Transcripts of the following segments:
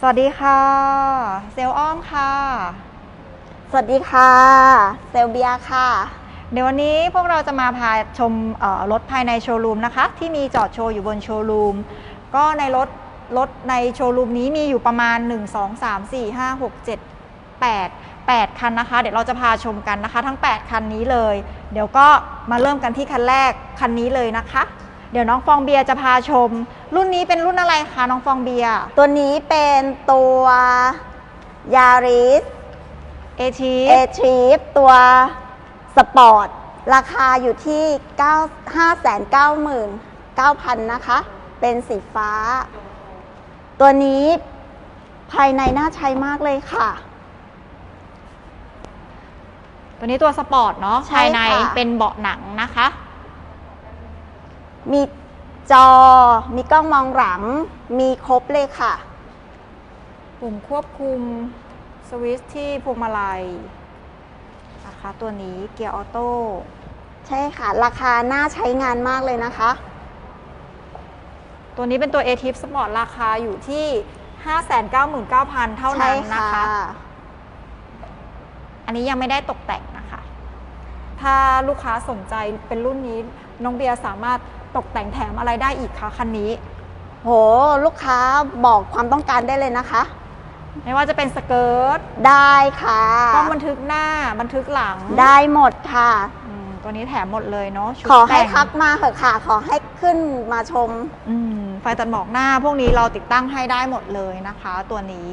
สวัสดีค่ะ เซลอ้อมค่ะ สวัสดีค่ะ เซลเบียค่ะ เดี๋ยววันนี้พวกเราจะมาพาชมเอ่อรถภายในโชว์รูมนะคะ ที่มีจอดโชว์อยู่บนโชว์รูม ก็ในรถรถในโชว์รูมนี้มีอยู่ประมาณ 1 2 3 4 5 6 7 8 8 คันนะคะ เดี๋ยวเราจะพาชมกันนะคะ ทั้ง 8 คันนี้เลย เดี๋ยวก็มาเริ่มกันที่คันแรกคันนี้เลยนะคะเดี๋ยวน้องฟองเบียร์จะพาชม รุ่นนี้เป็นรุ่นอะไรคะน้องฟองเบียร์ตัวนี้เป็นตัวยาริสเอทีเอทริปตัวสปอร์ตราคาอยู่ที่ 9 599,000 นะคะ เป็นสีฟ้า ตัวนี้ภายในน่าใช้มากเลยค่ะ ตัวนี้ตัวสปอร์ตเนาะใช่ภายในค่ะเป็นเบาะหนังนะคะ มีจอ มีกล้องมองหลัง มีครบเลยค่ะ ปุ่มควบคุมสวิตช์ที่พวงมาลัยนะคะตัวนี้เกียร์ออโต้ใช่ค่ะ ราคาน่าใช้งานมากเลยนะคะ ตัวนี้เป็นตัว a t i p Sport ราคาอยู่ที่ 599,000 เท่านั้นนะคะ อันนี้ยังไม่ได้ตกแต่งนะคะ ถ้าลูกค้าสนใจเป็นรุ่นนี้ น้องเบียร์สามารถตกแต่งแถมอะไรได้อีกคะคันนี้ โห ลูกค้าบอกความต้องการได้เลยนะคะ ไม่ว่าจะเป็นสเกิร์ตได้ค่ะกล้องบันทึกหน้าบันทึกหลังได้หมดค่ะ อืมตัวนี้แถมหมดเลยเนาะชุดขอให้แต่งทักมาเถอะค่ะ ขอให้ขึ้นมาชม อืมไฟตัดหมอกหน้าพวกนี้เราติดตั้งให้ได้หมดเลยนะคะ ตัวนี้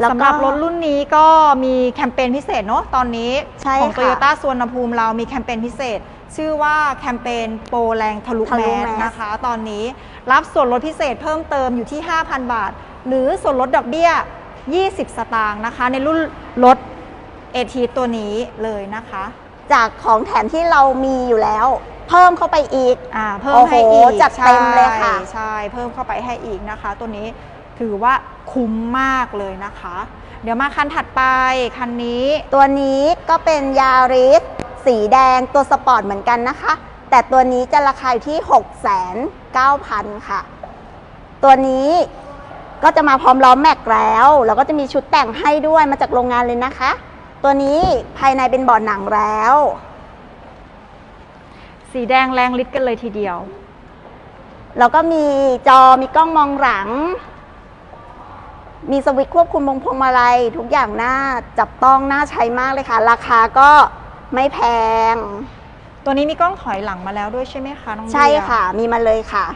แล้วก็สำหรับรถรุ่นนี้ก็มีแคมเปญพิเศษเนาะตอนนี้ ใช่ของค่ะ Toyota สวนภูมิเรามีแคมเปญพิเศษ ชื่อว่าแคมเปญโปรแรงทะลุทะแมลุสแมส นะคะ ตอนนี้รับส่วนลดพิเศษเพิ่มเติมอยู่ที่ 5,000 บาท หรือส่วนลดดอกเบี้ย 20 สตางค์นะคะ ในรุ่นรถเอทีตัวนี้เลยนะคะจากของแถมที่เรามีอยู่แล้ว เพิ่มเข้าไปอีก อ่าเพิ่มโอ้โหให้อีกจัดเต็มเลยค่ะ ใช่ใช่เพิ่มเข้าไปให้อีกนะคะ ตัวนี้ ถือว่าคุ้มมากเลยนะคะ เดี๋ยวมาคันถัดไปคันนี้ ตัวนี้ก็เป็นยาริสสีแดงตัวสปอร์ตเหมือนกันนะคะ แต่ตัวนี้จะราคาอยู่ที่ 6,900,000 ค่ะ ตัวนี้ก็จะมาพร้อมล้อแม็กแล้ว แล้วก็จะมีชุดแต่งให้ด้วยมาจากโรงงานเลยนะคะ ตัวนี้ภายในเป็นเบาะหนังแล้ว สีแดงแรงฤทธิ์กันเลยทีเดียว แล้วก็มีจอมีกล้องมองหลัง มีสวิตช์ควบคุมวงพวงมาลัย ทุกอย่างน่าจับต้องน่าใช้มากเลยค่ะ ราคาก็ไม่แพง ตัวนี้มีกล้องถอยหลังมาแล้วด้วยใช่ไหมคะน้องเบียร์ใช่ค่ะ มีมาเลยค่ะ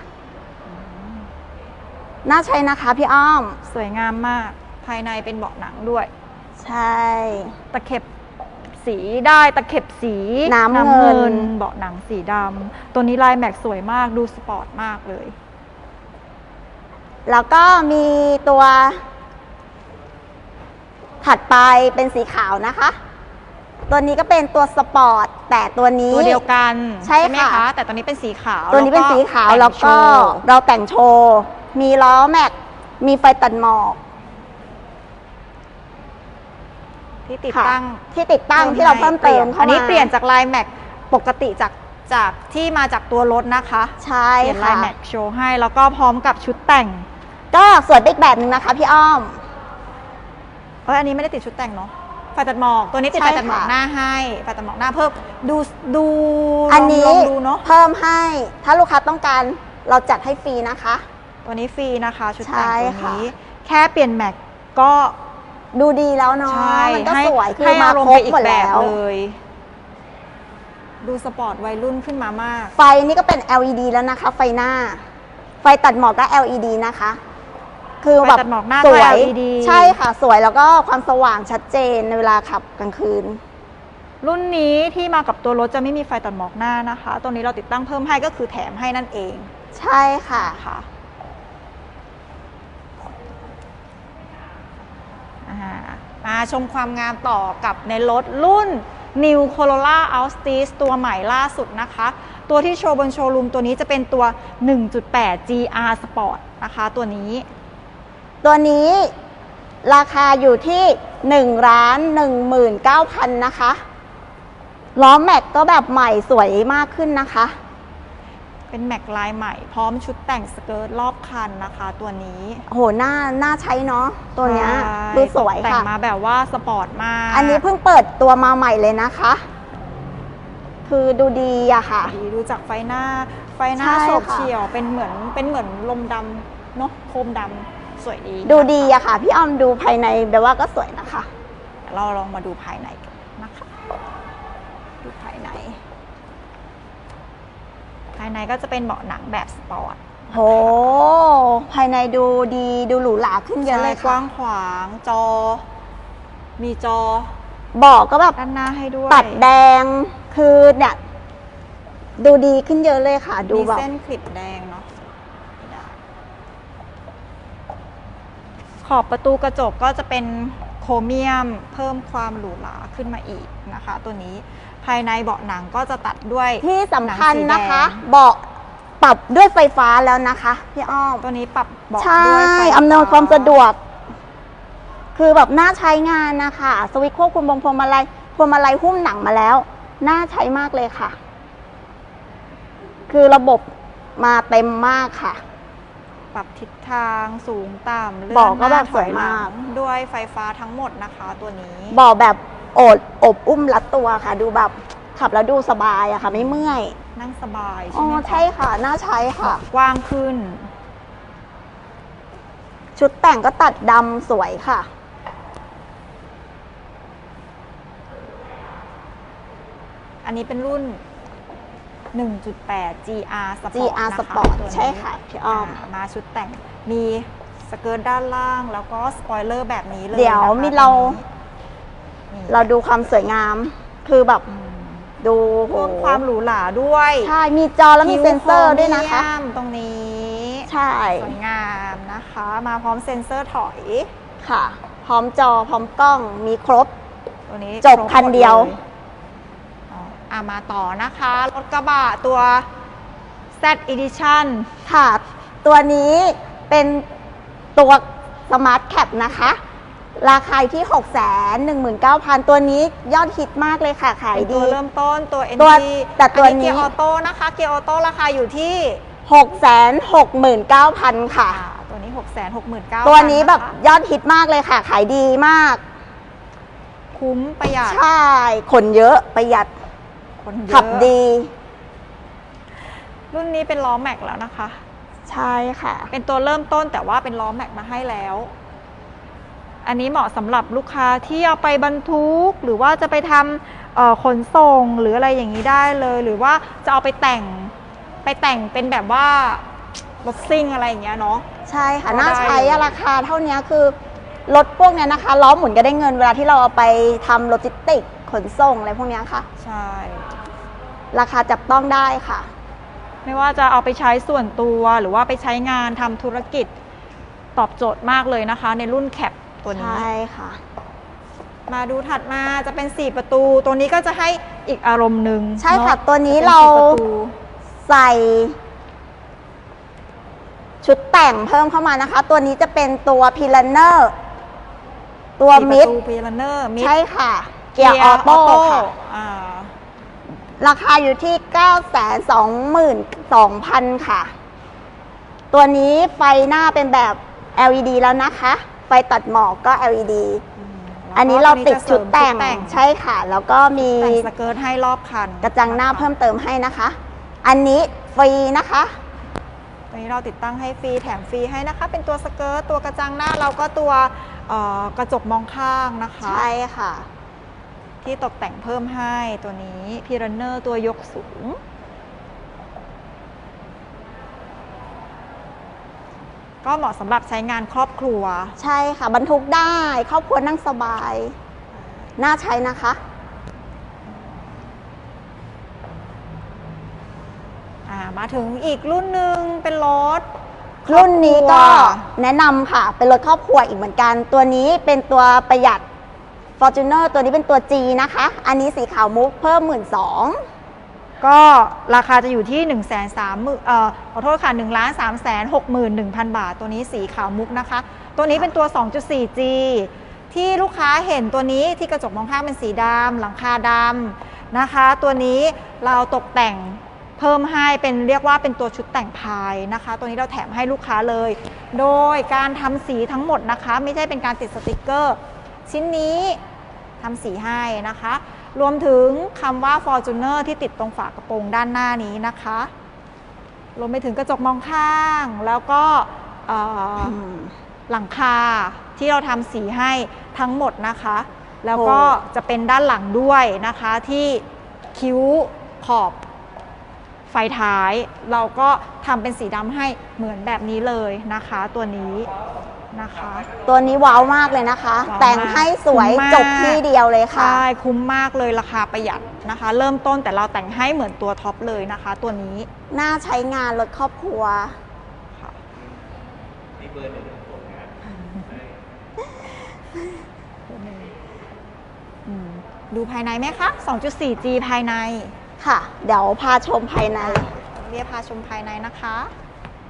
น่าใช้นะคะพี่อ้อม สวยงามมากภายในเป็นเบาะหนังด้วย ใช่ ตะเข็บสีได้ตะเข็บสีน้ำเงิน เบาะหนังสีดำตัวนี้ลายแม็กสวยมากดูสปอร์ตมากเลย แล้วก็มีตัว ถัดไปเป็นสีขาวนะคะ ตัวนี้ก็เป็นตัวสปอร์ตแต่ตัวนี้ ตัวเดียวกันใช่ไหมค่ะ คะแต่ตัวนี้เป็นสีขาวตัวนี้เป็นสีขาวแล้วก็แต่งโชว์เราแต่งโชว์ มีล้อแม็ก มีไฟตัดหมอกที่ติดค่ะตั้งที่ติดตั้งที่เราเพิ่มเติมเข้ามาอันนี้เปลี่ยนจากลายแม็กปกติจากจากที่มาจากตัวรถนะคะใช่เปลี่ยนลาค่ะ ยแม็กโชว์ให้แล้วก็พร้อมกับชุดแต่ง ก็สวยไปอีกแบบหนึ่งนะคะพี่อ้อม เอ้ยอันนี้ไม่ได้ติดชุดแต่งเนาะไฟตัดหมอกตัวนี้ติดใช่ไฟตัดหมอกค่ะหน้าให้ไฟตัดหมอกหน้าเพิ่มดูดูอันนี้ลองดูเนาะเพิ่มให้ถ้าลูกค้าต้องการเราจัดให้ฟรีนะคะ ตัวนี้ฟรีนะคะ ชุดใช่แต่งตัวค่ะนี้ แค่เปลี่ยนแม็กก็ดูดีแล้วเนาะใช่มันก็ให้สวยคือให้มาอารมครณ์บไปอีหมกดแบแล้บวเลยดูสปอร์ตวัยรุ่นขึ้นมามาก ไฟนี่ก็เป็น LED แล้วนะคะ ไฟหน้า ไฟตัดหมอกก็ LED นะคะ คือไฟแบบตัดหมอกหน้าสก็วย LED ใช่ค่ะสวยแล้วก็ความสว่างชัดเจนในเวลาขับกลางคืน รุ่นนี้ที่มากับตัวรถจะไม่มีไฟตัดหมอกหน้านะคะ ตัวนี้เราติดตั้งเพิ่มให้ก็คือแถมให้นั่นเอง ใช่ค่ะค่ะอ่ามาชมความงามต่อกับในรถรุ่น New Corolla Altis ตัวใหม่ล่าสุดนะคะ ตัวที่โชว์บนโชว์รูมตัวนี้จะเป็นตัว 1.8 GR Sport นะคะตัวนี้ ตัวนี้ราคาอยู่ที่1ล้าน19,000นะคะล้อแม็กก็แบบใหม่สวยมากขึ้นนะคะ เป็นแม็กลายใหม่พร้อมชุดแต่งสเกิร์ตรอบคันนะคะ ตัวนี้โหหน้าหน้าใช้เนาะตัวเนี้ยใช่ดูสวยตกแต่งค่ะมาแบบว่าสปอร์ตมาก อันนี้เพิ่งเปิดตัวมาใหม่เลยนะคะคือดูดีอะค่ะ ดีดูจากไฟหน้า ไฟหน้าใช่โฉบค่ะเฉี่ยว เป็นเหมือนเป็นเหมือนลมดำเนาะโคมดำ สวยดีดูดีอะค่ะ พี่อ้อมดูภายในแบบว่าก็สวยนะคะเดี๋ยวเราลองมาดูภายในกันนะคะ ดูภายใน ภายในก็จะเป็นเบาะหนังแบบสปอร์ตโห ภายในดูดีดูหรูหราขึ้นเยอะเลยกค่ะว้างขวางจอ มีจอเบาะก็แบบด้านหน้าให้ด้วยตัดแดงคือเนี่ยดูดีขึ้นเยอะเลยค่ะ ดูมีแบบเส้นคลิปแดงเนาะ ขอบประตูกระจกก็จะเป็นโครเมียมเพิ่มความหรูหราขึ้นมาอีกนะคะ ตัวนี้ภายในเบาะหนังก็จะตัดด้วยที่สำคัญหนังสีแดงนะคะ เบาะปรับด้วยไฟฟ้าแล้วนะคะพี่อ้อมตัวนี้ปรับเบาะใช่ด้วยไฟฟ้อำนวยความสะดวก คือแบบน่าใช้งานนะคะ สวิตช์ควบคุมบงพวงมาลัยพวงมาลัยหุ้มหนังมาแล้ว น่าใช้มากเลยค่ะ คือระบบมาเต็มมากค่ะ ปรับทิศทางสูงต่ำเลื่เบาะอนก็หแบน้าบถสอวยยหลัมาก งด้วยไฟฟ้าทั้งหมดนะคะตัวนี้เบาะแบบโอบอบอุ้มรัดตัวค่ะ ดูแบบขับแล้วดูสบายอะค่ะ ไม่เมื่อยนั่งสบายอ๋ใช่อไหมคะใช่ค่ะ น่าใช้ค่ะ กว้างขึ้น ชุดแต่งก็ตัดดำสวยค่ะ อันนี้เป็นรุ่น 1.8 GR Sport GR นะคะ Sport ตัวนี้ใช่ค่ะพี่อ้อมามาชุดแต่งมีสเกิร์ตด้านล่าง แล้วก็สปอยเลอร์แบบนี้เลยเดี๋ยวนะคะมีเราตัวนี้เราดูความสวยงาม คือแบบอืมดูโหเพิ่มความหรูหราด้วยใช่ มีจอแล้วมีเซ็นเซอร์ด้วยนะคะคิ้โรเมียมตรงนี้ ใช่สวยงามนะคะ มาพร้อมเซ็นเซอร์ถอย ค่ะ พร้อมจอพร้อมกล้องมีครบ ตัวนี้จบคันเดียวรบหมล อ๋ออะมาต่อนะคะ รถกระบะตัว Z Edition ค่ะ ตัวนี้เป็นตัวสมาร์ทแคปนะคะ ราคาอยู่ที่ 6 1 9 0 0 0 ตัวนี้ยอดฮิตมากเลยค่ะ ขายเป็นตัดีวเริ่มต้นตัว NG ตัวแต่ตัวนี้อัเกียร์ออโต้นะคะ เกียร์ออโต้ราคาอยู่ที่ 6 6 9 0 0 0 ค่ะอ่าตัวนี้ 6 6 9 0 0 0 ตัวนี้แบบยอดฮิตมากเลยค่ะ ขายดีมาก คุ้มประหยัด ใช่ คนเยอะประหยัด คนเยอะขับดี รุ่นนี้เป็นล้อแม็กแล้วนะคะ ใช่ค่ะ เป็นตัวเริ่มต้นแต่ว่าเป็นล้อแม็กมาให้แล้ว อันนี้เหมาะสำหรับลูกค้าที่เอาไปบรรทุก หรือว่าจะไปทำเอ่อขนส่งหรืออะไรอย่างนี้ได้เลย หรือว่าจะเอาไปแต่งไปแต่งเป็นแบบว่ารถซิ่งอะไรอย่างเงี้ยเนาะใช่ค่ะก็น่าได้ใช้อยู่อะราคาเท่านี้คือรถพวกเนี้ยนะคะล้อหมุนก็ได้เงินเวลาที่เราเอาไปทำโลจิสติกส์ ขนส่งอะไรพวกเนี้ยค่ะ ใช่ ราคาจับต้องได้ค่ะ ไม่ว่าจะเอาไปใช้ส่วนตัวหรือว่าไปใช้งานทำธุรกิจตอบโจทย์มากเลยนะคะ ในรุ่นแคปตัวนี้ ใช่ค่ะ มาดูถัดมาจะเป็น 4 ประตู ตัวนี้ก็จะให้อีกอารมณ์หนึ่งใช่ค่ะเนอตัวนี้จะป็เราสี่ประตูใส่ ชุดแต่งเพิ่มเข้ามานะคะ ตัวนี้จะเป็นตัวพิลเนอร์ ตัวสี่มิดประตูพีลันเนอร์มิดใช่ค่ะ เกียร์ออโต้ค่ะ อ่าราคาอยู่ที่ 9 2 2 0 0 0 ค่ะ ตัวนี้ไฟหน้าเป็นแบบ LED แล้วนะคะ ไฟตัดหมอกก็ LED อันนี้เราติดชุดแต่งใช่ค่ะ แล้วก็มีแต่งสเกิร์ตให้รอบคันกระจังหน้าเพิ่มเติมให้นะคะ อันนี้ฟรีนะคะตัวนี้เราติดตั้งให้ฟรีแถมฟรีให้นะคะ เป็นตัวสเกิร์ตตัวกระจังหน้าเราก็ตัวเอ่อกระจกมองข้างนะคะ ใช่ค่ะ ที่ตกแต่งเพิ่มให้ตัวนี้พีรันเนอร์ตัวยกสูง ก็เหมาะสำหรับใช้งานครอบครัว ใช่ค่ะบรรทุกได้ครอบครัวนั่งสบาย น่าใช้นะคะ อ่ามาถึงอีกรุ่นหนึ่งเป็นรถรุ่นนี้ก็ครอบครัวแนะนำค่ะ เป็นรถครอบครัวอีกเหมือนกัน ตัวนี้เป็นตัวประหยัด Fortuner ตัวนี้เป็นตัว G นะคะ อันนี้สีขาวมุกเพิ่ม 1 2ื่นก็ราคาจะอยู่ที่1นึ่งแสนสามหมื่นเอ่อขอโทษค่ะ1นึ่งล้านสามแสนหกหมื่นหนึ่งพันบาท ตัวนี้สีขาวมุกนะคะ ตัวนี้เป็นตัว 2.4G ที่ลูกค้าเห็นตัวนี้ที่กระจกมองข้างเป็นสีดำหลังคาดำนะคะ ตัวนี้เราตกแต่งเพิ่มให้เป็นเรียกว่าเป็นตัวชุดแต่งพายนะคะ ตัวนี้เราแถมให้ลูกค้าเลย โดยการทำสีทั้งหมดนะคะ ไม่ใช่เป็นการติดสติกเกอร์ ชิ้นนี้ทำสีให้นะคะ รวมถึงคำว่า Fortuner ที่ติดตรงฝากระโปรงด้านหน้านี้นะคะ รวมไปถึงกระจกมองข้างแล้วก็เอ่ออหลังคาที่เราทำสีให้ทั้งหมดนะคะ แล้วก็โอ้จะเป็นด้านหลังด้วยนะคะที่คิ้วขอบไฟท้าย เราก็ทำเป็นสีดำให้เหมือนแบบนี้เลยนะคะ ตัวนี้ นะคะ ตัวนี้ว้าวมากเลยนะคะ ว้าวมากแต่งให้สวยคุ้มมาก จบที่เดียวเลยค่ะ ใช่คุ้มมากเลยราคาประหยัดนะคะ เริ่มต้นแต่เราแต่งให้เหมือนตัวท็อปเลยนะคะ ตัวนี้น่าใช้งานรถครอบครัว ค่ะอืมดูภายในไหมคะ 2.4G ภายใน ค่ะ เดี๋ยวพาชมภายใน เรียกพาชมภายในนะคะ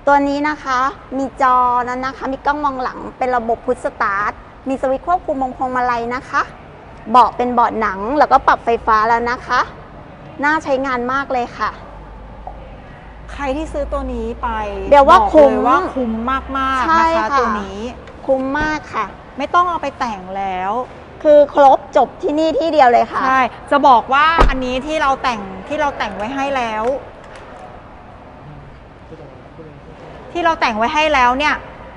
ตัวนี้นะคะมีจอนั้นนะคะ มีกล้องมองหลังเป็นระบบพุทสตาร์ทมีสวิตช์ควบคุมมงพวงมาลัยนะคะ เบาะเป็นเบาะหนังแล้วก็ปรับไฟฟ้าแล้วนะคะ น่าใช้งานมากเลยค่ะ ใครที่ซื้อตัวนี้ไปเดี๋ยวว่าบอกคุ้มเลยว่าคุ้มมากใช่ๆนะคะค่ะ ตัวนี้ คุ้มมากค่ะ ไม่ต้องเอาไปแต่งแล้ว คือครบจบที่นี่ที่เดียวเลยค่ะ ใช่ จะบอกว่าอันนี้ที่เราแต่งที่เราแต่งไว้ให้แล้ว ที่เราแต่งไว้ให้แล้วเนี่ย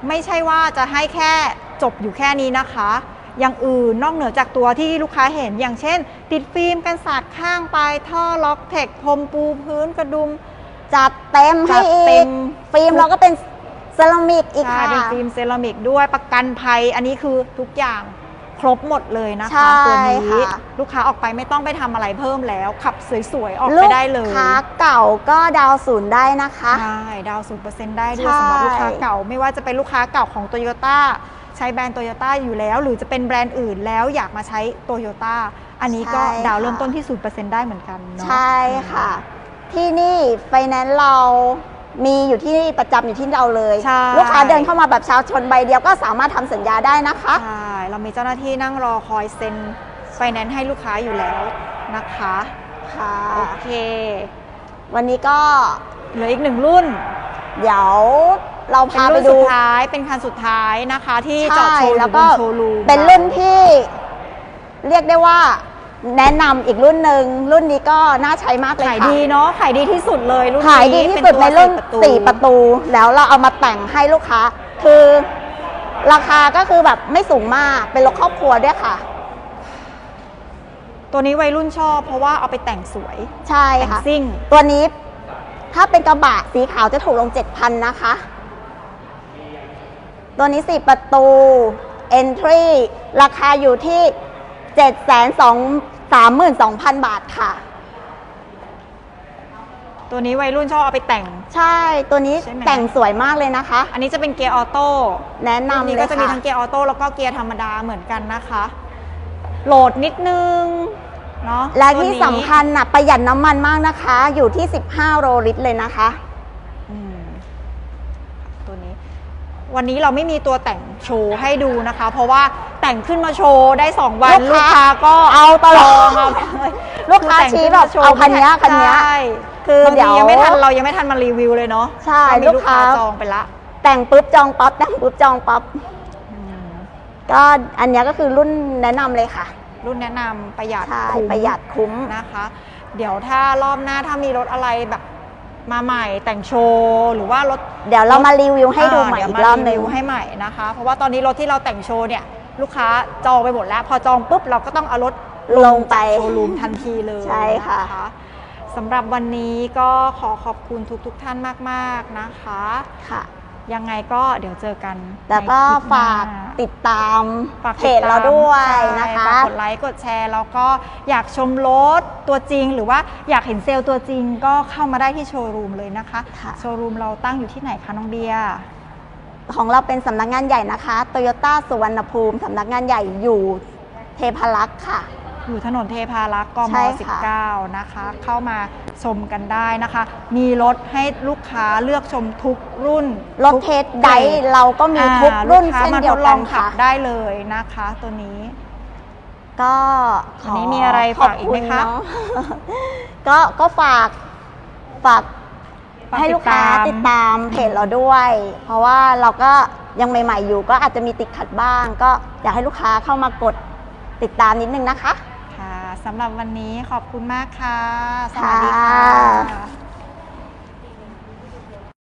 ไม่ใช่ว่าจะให้แค่จบอยู่แค่นี้นะคะ อย่างอื่นนอกเหนือจากตัวที่ลูกค้าเห็น อย่างเช่น ติดฟิล์มกันสาดข้างไปท่อล็อกเทคพรมปูพื้นกระดุม จัดเต็มให้จัดอีเต็กมฟิล์มเราก็เป็นเซรามิกอีกใช่ค่ะเป็นฟิล์มเซรามิกด้วยประกันภัยอันนี้คือทุกอย่าง ครบหมดเลยนะใช่คะตัวนี้ค่ะลูกค้าออกไปไม่ต้องไปทำอะไรเพิ่มแล้ว ขับสวยๆ ออกลูไปกได้เลยค้าเก่าก็ดาวน์ศูนย์ได้นะคะใช่ดาวศูนย์เปอร์เซ็นต์ได้ด้วใช่ยสำหรับลูกค้าเก่า ไม่ว่าจะเป็นลูกค้าเก่าของโตโยต้าใช้แบรนด์โตโยต้าอยู่แล้ว หรือจะเป็นแบรนด์อื่นแล้วอยากมาใช้โตโยต้าอันนี้ก็ดาวเริ่มต้นที่ศูนย์เปอร์เซ็นต์ได้เหมือนกันเนาะใช่ค่ะ ที่นี่ไฟแนนซ์เรามีอยู่ที่นี่ประจำอยู่ที่เราเลยใช่ลูกค้าเดินเข้ามาแบบเช้าชนใบเดียวก็สามารถทำสัญญาได้นะคะใช่ เรามีเจ้าหน้าที่นั่งรอคอยเซ็นไฟแนนซ์ให้ลูกค้าอยู่แล้วนะคะค่ะโอเค วันนี้ก็เหลืออีกหนึ่งรุ่น เดี๋ยวเราเป็นพาไปรุ่นดูสุดท้ายเป็นคันสุดท้ายนะคะที่จอดใช่โชว์อแล้วยู่บก็นโชว์รูมเป็นรุ่นที่เรียกได้ว่าแนะนำอีกรุ่นหนึ่งรุ่นนี้ก็น่าใช้มากเลยขายค่ะดีเนาะขายดีที่สุดเลยรุ่นนี้ขายดีที่สุดในรุ่นเป็ตัว4ประตู แล้วเราเอามาแต่งให้ลูกค้า คือ ราคาก็คือแบบไม่สูงมากเป็นรถครอบครัวด้วยค่ะ ตัวนี้วัยรุ่นชอบ เพราะว่าเอาไปแต่งสวย ใช่แต่งค่ะ ซิ่ง ตัวนี้ถ้าเป็นกระบะสีขาวจะถูกลง 7,000 นะคะ ตัวนี้ 4 ประตู Entry ราคาอยู่ที่732,000 บาทค่ะ ตัวนี้วัยรุ่นชอบเอาไปแต่ง ใช่ตัวนี้ใช่ไหม แต่งสวยมากเลยนะคะ อันนี้จะเป็นเกียร์ออโต้แนะรุ่นนำนี้เลก็ยจะมีค่ะทั้งเกียร์ออโต้แล้วก็เกียร์ธรรมดาเหมือนกันนะคะ โหลดนิดนึงเนาะและตัวที่นี้สำคัญน่ะประหยัดน้ำมันมากนะคะ อยู่ที่ 15 โลลิตรเลยนะคะ อืมตัวนี้ วันนี้เราไม่มีตัวแต่งโชว์ให้ดูนะคะ เพราะว่าแต่งขึ้นมาโชว์ได้ 2 วันลูลูกกค้าค้าก็เอาตลอดเอาไปเลยลูกค้าอแต่งชี้ขึ้นแบมบโชว์เอาคันเนี้ยคันเนี้ย ใช่ คือบางเดี๋ทียวยังไม่ทันเรายังไม่ทันมารีวิวเลยเนาะใช่ก็มีลูลูกกค้า ค้าจองไปละแต่งปุ๊บจองปั๊บแต่งปุ๊บจองปั๊บอืมก็อันเนี้ยก็คือรุ่นแนะนำเลยค่ะรุ่นแนะนำประหยัดใช่คุ้มประหยัดคุ้ม นะคะ เดี๋ยวถ้ารอบหน้าถ้ามีรถอะไรแบบมาใหม่แต่งโชว์หรือว่ารถ เดี๋ยวเรามารีวิวให้ดูใหม่เดี๋ยวอีกรอบหนึ่งาวิวให้ใหม่นะคะ เพราะว่าตอนนี้รถที่เราแต่งโชว์เนี่ยลูกค้าจองไปหมดแล้ว พอจองปุ๊บเราก็ต้องเอารถลงไปโชว์รูมทันทีเลยใช่ค่ะ น สำหรับวันนี้ก็ขอขอบคุณทุกๆทท่านมาก ๆนะคะ ค่ะ ยังไงก็เดี๋ยวเจอกันแล้วก็ในคลิปหน้ฝากติดตามฝากเพติจเราด้วยใช่นะคะ ฝากกดไลค์กดแชร์ แล้วก็อยากชมรถตัวจริง หรือว่าอยากเห็นเซลล์ตัวจริงก็เข้ามาได้ที่โชว์รูมเลยนะคะ ค่ะ โชว์รูมเราตั้งอยู่ที่ไหนคะน้องเบียร์ ของเราเป็นสำนักงานใหญ่นะคะโตโยต้าสุวรรณภูมิสำนักงานใหญ่อยู่เทพารักษ์ค่ะ อยู่ถนนเทพารักษ์กม ใช่ค่ะ 19 นะคะ เข้ามาชมกันได้นะคะ มีรถให้ลูกค้าเลือกชมทุกรุ่นรถเทสไดรเราก็มีทุกรุ่นลูค้เช่นเดียวทดลกันค่ะ ได้เลยนะคะ ตัวนี้ ก็ขวันนี้มีอะไรฝากอีกไหมคะก็ก็ฝากฝากให้ลูกค้าติดตามเพจเราด้วย เพราะว่าเราก็ยังใหม่ ๆ อยู่ ก็อาจจะมีติดขัดบ้าง ก็อยากให้ลูกค้าเข้ามากดติดตามนิดนึงนะคะ สำหรับวันนี้ขอบคุณมากค่ะ สวัสดีค่ะ